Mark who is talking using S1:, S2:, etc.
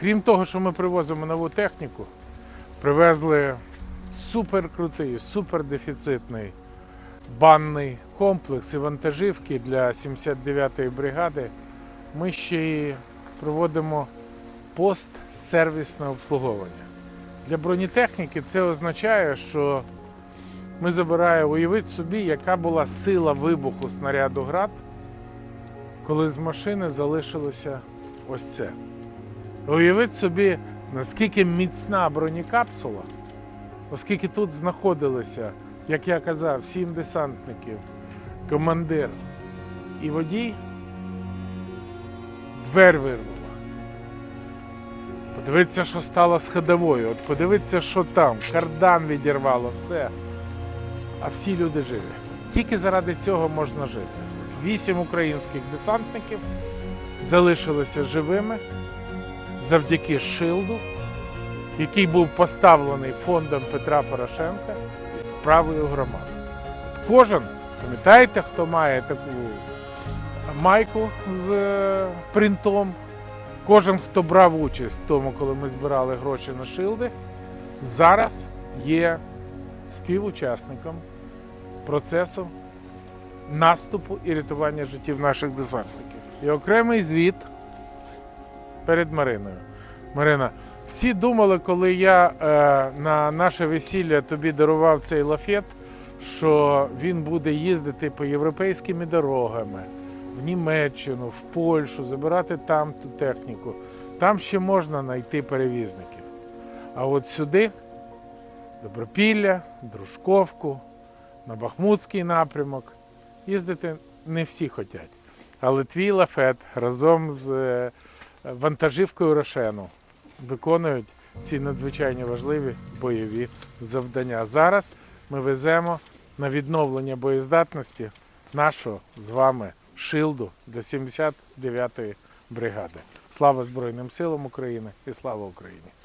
S1: Крім того, що ми привозимо нову техніку, привезли суперкрутий, супердефіцитний банний комплекс і вантажівки для 79-ї бригади. Ми ще й проводимо постсервісне обслуговування. Для бронетехніки це означає, що ми забираємо, уявіть собі, яка була сила вибуху снаряду град, коли з машини залишилося ось це. Уявіть собі, наскільки міцна бронекапсула, оскільки тут знаходилися, як я казав, сім десантників, командир і водій, двер вирвала. Подивіться, що стало з ходовою. От подивіться, що там. Кардан відірвало, все. А всі люди живі. Тільки заради цього можна жити. Вісім українських десантників залишилися живими завдяки шилду, який був поставлений фондом Петра Порошенка і справою громади. Кожен, пам'ятаєте, хто має таку майку з е, принтом? Кожен, хто брав участь в тому, коли ми збирали гроші на шилди, зараз є співучасником процесу наступу і рятування життів наших десантників. І окремий звіт перед Мариною. Марина, всі думали, коли я е, на наше весілля тобі дарував цей лафет, що він буде їздити по європейськими дорогами в Німеччину, в Польщу, забирати там ту техніку. Там ще можна знайти перевізників. А от сюди, Добропілля, Дружковку, на Бахмутський напрямок, їздити не всі хочуть. Але твій лафет разом з е, вантажівкою Рошену виконують ці надзвичайно важливі бойові завдання. Зараз ми веземо на відновлення боєздатності нашого з вами шилду для 79-ї бригади. Слава Збройним силам України і слава Україні!